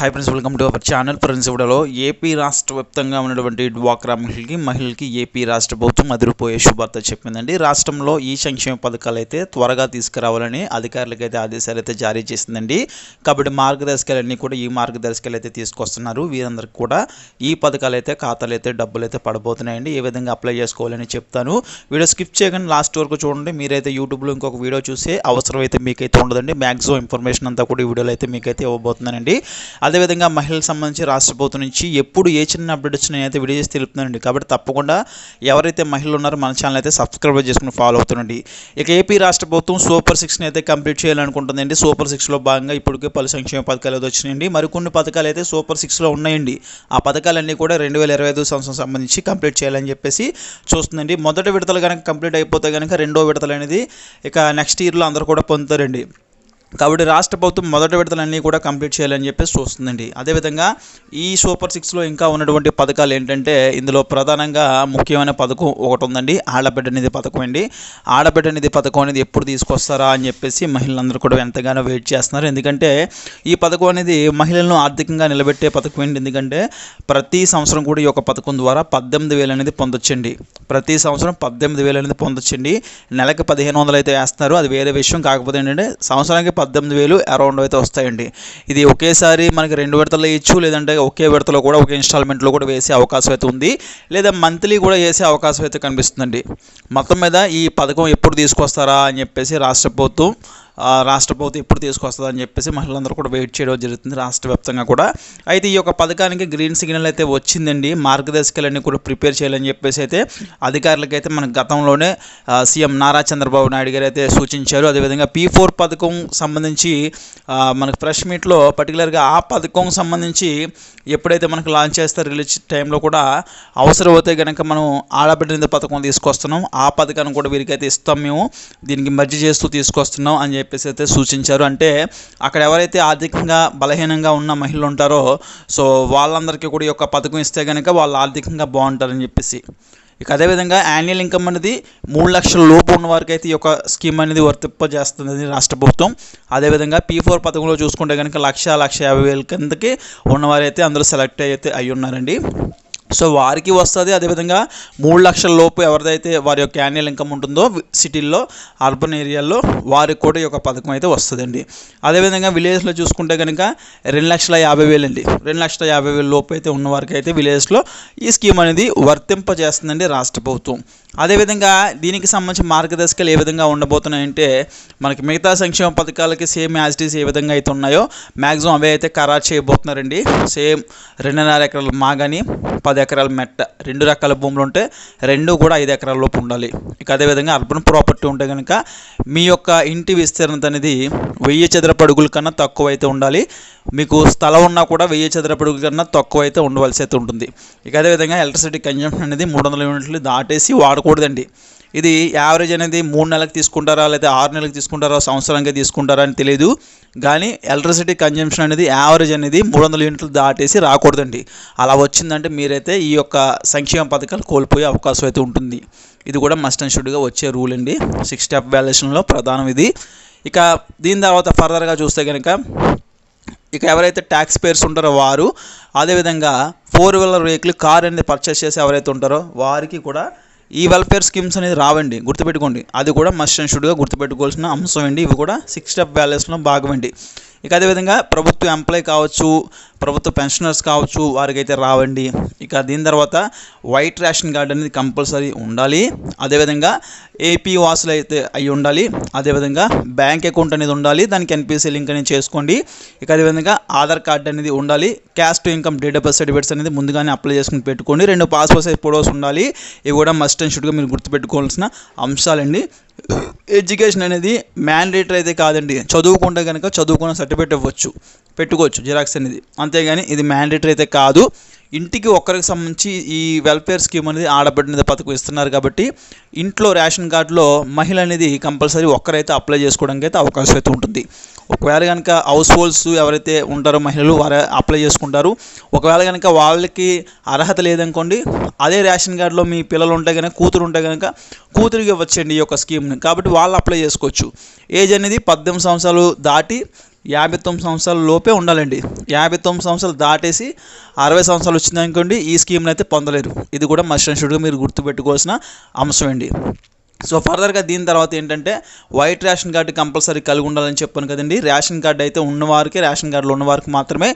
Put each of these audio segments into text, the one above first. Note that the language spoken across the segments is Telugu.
Hi friends welcome to our channel friends ఇవిడలో AP రాష్ట్ర వ్యాప్తంగా ఉన్నటువంటి డ్వాక్రా మహిళకి మహిళలకి ఏపీ రాష్ట్ర ప్రభుత్వం అదిరిపోయే శుభార్త చెప్పిందండి. రాష్ట్రంలో ఈ సంక్షేమ పథకాలు అయితే త్వరగా తీసుకురావాలని అధికారులకు అయితే ఆదేశాలు అయితే జారీ చేసిందండి. కాబట్టి మార్గదర్శకాలన్నీ కూడా ఈ మార్గదర్శకాలు అయితే తీసుకొస్తున్నారు. వీరందరికీ కూడా ఈ పథకాలు అయితే ఖాతాలు అయితే డబ్బులు అయితే పడబోతున్నాయండి. ఏ విధంగా అప్లై చేసుకోవాలని చెప్తాను. వీడియో స్కిప్ చేయకుండా లాస్ట్ వరకు చూడండి. మీరైతే యూట్యూబ్లో ఇంకొక వీడియో చూసే అవసరం అయితే మీకైతే ఉండదండి. మ్యాక్సిమం ఇన్ఫర్మేషన్ అంతా కూడా ఈ వీడియోలో అయితే మీకైతే ఇవ్వబోతున్నానండి. అదేవిధంగా మహిళలకు సంబంధించి రాష్ట్ర ప్రభుత్వం నుంచి ఎప్పుడు ఏ చిన్న అప్డేట్ నేనైతే అయితే వీడియో చేసి తెలుపుతున్నానండి. కాబట్టి తప్పకుండా ఎవరైతే మహిళలు ఉన్నారో మన ఛానల్ అయితే సబ్స్క్రైబ్ చేసుకుని ఫాలో అవుతుండండి. ఇక ఏపీ రాష్ట్ర ప్రభుత్వం సూపర్ సిక్స్ని అయితే కంప్లీట్ చేయాలనుకుంటుందండి. సూపర్ సిక్స్లో భాగంగా ఇప్పటికే పలు సంక్షేమ పథకాలు అయితే వచ్చినాయండి. మరికొన్ని పథకాలు అయితే సూపర్ సిక్స్లో ఉన్నాయండి. ఆ పథకాలన్నీ కూడా రెండు వేల ఇరవై ఐదు సంవత్సరం సంబంధించి కంప్లీట్ చేయాలని చెప్పేసి చూస్తుందండి. మొదటి విడతలు కనుక కంప్లీట్ అయిపోతే కనుక రెండో విడతలు అనేది ఇక నెక్స్ట్ ఇయర్లో అందరూ కూడా పొందుతారండి. కాబట్టి రాష్ట్ర ప్రభుత్వం మొదటి విడతలన్నీ కూడా కంప్లీట్ చేయాలని చెప్పేసి చూస్తుందండి. అదేవిధంగా ఈ సూపర్ సిక్స్లో ఇంకా ఉన్నటువంటి పథకాలు ఏంటంటే ఇందులో ప్రధానంగా ముఖ్యమైన పథకం ఒకటి ఉందండి ఆడబిడ్డ నిధి పథకం అండి. ఆడబిడ్డ నిధి పథకం అనేది ఎప్పుడు తీసుకొస్తారా అని చెప్పేసి మహిళలందరూ కూడా ఎంతగానో వెయిట్ చేస్తున్నారు. ఎందుకంటే ఈ పథకం అనేది మహిళలను ఆర్థికంగా నిలబెట్టే పథకం ఏంటి ఎందుకంటే ప్రతి సంవత్సరం కూడా ఈ యొక్క పథకం ద్వారా పద్దెనిమిది వేలు అనేది పొందొచ్చండి. ప్రతి సంవత్సరం పద్దెనిమిది వేలు అనేది పొందొచ్చండి. నెలకి పదిహేను వందలు అయితే వేస్తున్నారు. అది వేరే విషయం. కాకపోతే ఏంటంటే సంవత్సరానికి పద్దెనిమిది వేలు అరౌండ్ అయితే వస్తాయండి. ఇది ఒకేసారి మనకి రెండు విడతలు ఇచ్చు లేదంటే ఒకే విడతలో కూడా ఒక ఇన్స్టాల్మెంట్లో కూడా వేసే అవకాశం అయితే ఉంది. లేదా మంత్లీ కూడా వేసే అవకాశం అయితే కనిపిస్తుందండి. మొత్తం మీద ఈ పథకం ఎప్పుడు తీసుకొస్తారా అని చెప్పేసి రాష్ట్ర ప్రభుత్వం రాష్ట్ర ప్రభుత్వం ఎప్పుడు తీసుకొస్తుందని చెప్పేసి మహిళలందరూ కూడా వెయిట్ చేయడం జరుగుతుంది రాష్ట్ర వ్యాప్తంగా కూడా. అయితే ఈ యొక్క పథకానికి గ్రీన్ సిగ్నల్ అయితే వచ్చిందండి. మార్గదర్శకాలన్నీ కూడా ప్రిపేర్ చేయాలని చెప్పేసి అయితే అధికారులకైతే మన గతంలోనే సీఎం నారా చంద్రబాబు నాయుడు గారు అయితే సూచించారు. అదేవిధంగా పీ ఫోర్ పథకం సంబంధించి మనకు ఫ్రెష్ మీట్లో పర్టికులర్గా ఆ పథకం సంబంధించి ఎప్పుడైతే మనకు లాంచ్ చేస్తారో రిలీజ్ టైంలో కూడా అవసరం అవుతే కనుక మనం ఆడబిడ్డ పథకం తీసుకొస్తున్నాం. ఆ పథకాన్ని కూడా వీరికైతే ఇస్తాం మేము. దీనికి మర్జీ చేస్తూ తీసుకొస్తున్నాం అని చెప్పి చెప్పేసి అయితే సూచించారు. అంటే అక్కడ ఎవరైతే ఆర్థికంగా బలహీనంగా ఉన్న మహిళలు ఉంటారో సో వాళ్ళందరికీ కూడా ఈ యొక్క పథకం ఇస్తే కనుక వాళ్ళు ఆర్థికంగా బాగుంటారని చెప్పేసి. ఇక అదేవిధంగా యాన్యువల్ ఇన్కమ్ అనేది మూడు లక్షల లోపు ఉన్న వారికి అయితే ఈ యొక్క స్కీమ్ అనేది వర్తింపజేస్తుంది రాష్ట్ర ప్రభుత్వం. అదేవిధంగా పీ ఫోర్ పథకంలో చూసుకుంటే కనుక లక్ష లక్ష యాభై వేల కిందకి ఉన్నవారైతే అందరూ సెలెక్ట్ అయితే అయ్యి ఉన్నారండి సో వారికి వస్తుంది అదేవిధంగా మూడు లక్షల లోపు ఎవరిదైతే వారి యొక్క యాన్యువల్ ఇన్కమ్ ఉంటుందో సిటీల్లో అర్బన్ ఏరియాల్లో వారికి కూడా ఈ యొక్క పథకం అయితే వస్తుందండి. అదేవిధంగా విలేజ్లో చూసుకుంటే కనుక రెండు లక్షల యాభై వేలు అండి రెండు లక్షల యాభై వేల లోపు అయితే ఉన్న వారికి అయితే విలేజ్లో ఈ స్కీమ్ అనేది వర్తింపజేస్తుందండి రాష్ట్ర ప్రభుత్వం. అదేవిధంగా దీనికి సంబంధించిన మార్గదర్శకాలు ఏ విధంగా ఉండబోతున్నాయంటే మనకి మిగతా సంక్షేమ పథకాలకి సేమ్ యాజిటీస్ ఏ విధంగా అయితే ఉన్నాయో మ్యాక్సిమం అవే అయితే ఖరారు చేయబోతున్నారండి. సేమ్ రెండున్నర ఎకరాల మాగాని పది ఎకరాల మెట్ట రెండు రకాల భూములు ఉంటే రెండు కూడా ఐదు ఎకరాల లోపు ఉండాలి. ఇక అదేవిధంగా అర్బన్ ప్రాపర్టీ ఉంటే కనుక మీ యొక్క ఇంటి విస్తీర్ణత అనేది వెయ్యి చదరపు అడుగుల కన్నా తక్కువ అయితే ఉండాలి. మీకు స్థలం ఉన్నా కూడా వెయ్యి చదరపు అడుగుల కన్నా తక్కువ అయితే ఉండవలసి అయితే ఉంటుంది. ఇక అదేవిధంగా ఎలక్ట్రిసిటీ కన్జంప్షన్ అనేది మూడు వందల యూనిట్లు దాటేసి వాడకూడదండి. ఇది యావరేజ్ అనేది మూడు నెలలకు తీసుకుంటారా లేదా ఆరు నెలలకు తీసుకుంటారా సంవత్సరానికి తీసుకుంటారా అని తెలియదు కానీ ఎలక్ట్రిసిటీ కన్జంప్షన్ అనేది యావరేజ్ అనేది మూడు వందల యూనిట్లు దాటేసి రాకూడదండి. అలా వచ్చిందంటే మీరైతే ఈ యొక్క సంక్షేమ పథకాలు కోల్పోయే అవకాశం అయితే ఉంటుంది. ఇది కూడా మస్ట్ అండ్ షుడ్గా వచ్చే రూల్ అండి. సిక్స్ స్టెప్ వ్యాల్యుయేషన్లో ప్రధానం ఇది. ఇక దీని తర్వాత ఫర్దర్గా చూస్తే కనుక ఇక ఎవరైతే ట్యాక్స్ పేర్స్ ఉంటారో వారు అదేవిధంగా ఫోర్ వీలర్ వెహికల్ కార్ అనేది పర్చేస్ చేసి ఎవరైతే ఉంటారో వారికి కూడా ఈ వెల్ఫేర్ స్కీమ్స్ అనేది రావండి గుర్తుపెట్టుకోండి. అది కూడా మస్ట్ అండ్ షుడ్గా గుర్తుపెట్టుకోవాల్సిన అంశం అండి. ఇవి కూడా సిక్స్ స్టెప్ బ్యాలెన్స్లో భాగమండి ఇక అదేవిధంగా ప్రభుత్వ ఎంప్లాయ్ కావచ్చు ప్రభుత్వ పెన్షనర్స్ కావచ్చు వారికైతే రావండి. ఇక దీని తర్వాత వైట్ రేషన్ కార్డ్ అనేది కంపల్సరీ ఉండాలి. అదేవిధంగా ఏపీ వాసులు అయితే అయి ఉండాలి. అదేవిధంగా బ్యాంక్ అకౌంట్ అనేది ఉండాలి. దానికి ఎన్పిసి లింక్ అనేది చేసుకోండి. ఇక అదేవిధంగా ఆధార్ కార్డ్ అనేది ఉండాలి. Caste to income date of birth certificates అనేది ముందుగానే అప్లై చేసుకుని పెట్టుకోండి. రెండు పాస్పోర్ట్ సైజ్ ఫోటోస్ ఉండాలి. ఇవి కూడా మస్ట్ అండ్ షుడ్గా మీరు గుర్తుపెట్టుకోవాల్సిన అంశాలండి. ఎడ్యుకేషన్ అనేది మ్యాండేటరీ అయితే కాదండి. చదువుకుంటే కనుక చదువుకున్న సర్టిఫికేట్ ఇవ్వచ్చు పెట్టుకోవచ్చు జిరాక్స్ అనేది. అంతేగాని ఇది మ్యాండేటరీ అయితే కాదు. ఇంటికి ఒక్కరికి సంబంధించి ఈ వెల్ఫేర్ స్కీమ్ అనేది ఆడబిడ్డ మీద పథకం ఇస్తున్నారు కాబట్టి ఇంట్లో రేషన్ కార్డులో మహిళ అనేది కంపల్సరీ ఒక్కరైతే అప్లై చేసుకోవడానికి అయితే అవకాశం అయితే ఉంటుంది. ఒకవేళ కనుక హౌస్ హోల్డ్స్ ఎవరైతే ఉంటారో మహిళలు వారు అప్లై చేసుకుంటారు. ఒకవేళ కనుక వాళ్ళకి అర్హత లేదనుకోండి అదే రేషన్ కార్డులో మీ పిల్లలు ఉంటే కనుక కూతురు ఉంటే కనుక కూతురికి ఇవ్వచ్చండి ఈ యొక్క స్కీమ్ని కాబట్టి వాళ్ళు అప్లై చేసుకోవచ్చు. ఏజ్ అనేది పద్దెనిమిది సంవత్సరాలు దాటి యాభై తొమ్మిది సంవత్సరాల లోపే ఉండాలండి. యాభై తొమ్మిది సంవత్సరాలు దాటేసి అరవై సంవత్సరాలు వచ్చిందనుకోండి ఈ స్కీమ్ని అయితే పొందలేరు. ఇది కూడా మస్ట్ అండ్ షుడ్గా మీరు గుర్తుపెట్టుకోవాల్సిన అంశం అండి. సో ఫర్దర్గా దీని తర్వాత ఏంటంటే వైట్ రేషన్ కార్డు కంపల్సరీ కలిగి ఉండాలని చెప్పాను కదండి. రేషన్ కార్డు అయితే ఉన్నవారికి రేషన్ కార్డులో ఉన్నవారికి మాత్రమే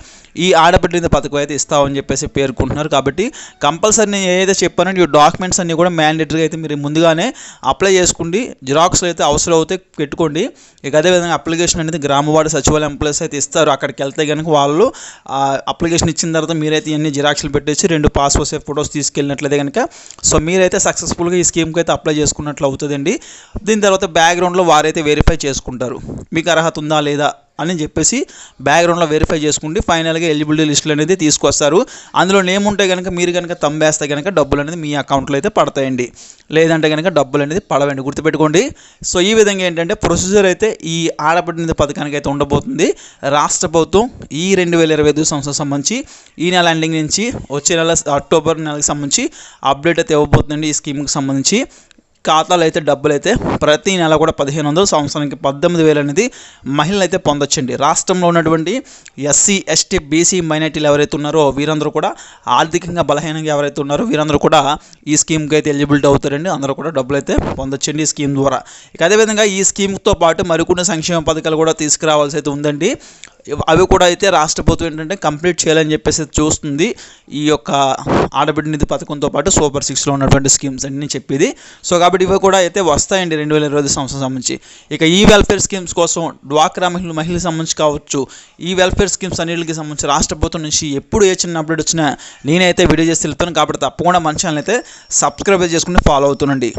ఈ ఆడబిడ్డ పథకం అయితే ఇస్తామని చెప్పేసి పేర్కొంటున్నారు. కాబట్టి కంపల్సరీ నేను ఏదైతే చెప్పానో ఈ డాక్యుమెంట్స్ అన్నీ కూడా మ్యాండేటరీగా అయితే మీరు ముందుగానే అప్లై చేసుకోండి. జిరాక్స్లు అయితే అవసరం అవుతే పెట్టుకోండి. ఇక అదేవిధంగా అప్లికేషన్ అనేది గ్రామవాడ సచివాలయం ఎంప్లాయీస్ అయితే ఇస్తారు. అక్కడికి వెళ్తే కనుక వాళ్ళు అప్లికేషన్ ఇచ్చిన తర్వాత మీరైతే ఇవన్నీ జిరాక్స్లు పెట్టేసి రెండు పాస్పోర్ట్ సైజ్ ఫొటోస్ తీసుకెళ్ళినట్లయితే కనుక సో మీరైతే సక్సెస్ఫుల్గా ఈ స్కీమ్కి అయితే అప్లై చేసుకున్నట్లు అవుతుందండి. దీని తర్వాత బ్యాక్గ్రౌండ్లో వారైతే వెరిఫై చేసుకుంటారు. మీకు అర్హత ఉందా లేదా అని చెప్పేసి బ్యాక్గ్రౌండ్లో వెరిఫై చేసుకుంటే ఫైనల్గా ఎలిజిబిలిటీ లిస్టులు అనేది తీసుకొస్తారు. అందులో నేమ్ ఉంటే కనుక మీరు కనుక తంబేస్తే కనుక డబ్బులు అనేది మీ అకౌంట్లో అయితే పడతాయండి. లేదంటే కనుక డబ్బులు అనేది పడవండి. గుర్తుపెట్టుకోండి. సో ఈ విధంగా ఏంటంటే ప్రొసీజర్ అయితే ఈ ఆడబడిన పథకానికి అయితే ఉండబోతుంది. రాష్ట్ర ప్రభుత్వం ఈ రెండు వేల ఇరవై ఐదు సంవత్సరం సంబంధించి ఈ నెల ఎండింగ్ నుంచి వచ్చే నెల అక్టోబర్ నెలకు సంబంధించి అప్డేట్ అయితే ఇవ్వబోతుందండి ఈ స్కీమ్కి సంబంధించి. ఖాతాలో అయితే డబ్బులు అయితే ప్రతి నెల కూడా పదిహేను వందలు సంవత్సరానికి పద్దెనిమిది వేలు అనేది మహిళలు అయితే పొందొచ్చండి. రాష్ట్రంలో ఉన్నటువంటి ఎస్సీ ఎస్టీ బీసీ మైనార్టీలు ఎవరైతే ఉన్నారో వీరందరూ కూడా ఆర్థికంగా బలహీనంగా ఎవరైతే ఉన్నారో వీరందరూ కూడా ఈ స్కీమ్కి అయితే ఎలిజిబిలిటీ అవుతారండి. అందరూ కూడా డబ్బులు అయితే పొందొచ్చండి ఈ స్కీమ్ ద్వారా. ఇక అదేవిధంగా ఈ స్కీమ్తో పాటు మరికొన్ని సంక్షేమ పథకాలు కూడా తీసుకురావాల్సి అయితే ఉందండి. అవి కూడా అయితే రాష్ట్ర ప్రభుత్వం ఏంటంటే కంప్లీట్ చేయాలని చెప్పేసి చూస్తుంది. ఈ యొక్క ఆడబిడ్డ నిధి పథకంతో పాటు సూపర్ సిక్స్లో ఉన్నటువంటి స్కీమ్స్ అన్ని చెప్పేది. సో కాబట్టి ఇవి కూడా అయితే వస్తాయండి రెండు వేల ఇరవై సంవత్సరం సంబంధించి. ఇక ఈ వెల్ఫేర్ స్కీమ్స్ కోసం డ్వాక్రా మహిళలు మహిళలకు సంబంధించి కావచ్చు ఈ వెల్ఫేర్ స్కీమ్స్ అన్నిటికి సంబంధించి రాష్ట్ర ప్రభుత్వం నుంచి ఎప్పుడు ఏ చిన్న అప్డేట్ వచ్చినా నేనైతే వీడియో చేసి వెళ్తాను కాబట్టి తప్పకుండా మన ఛానల్ అయితే సబ్స్క్రైబ్ చేసుకుని ఫాలో అవుతుండండి.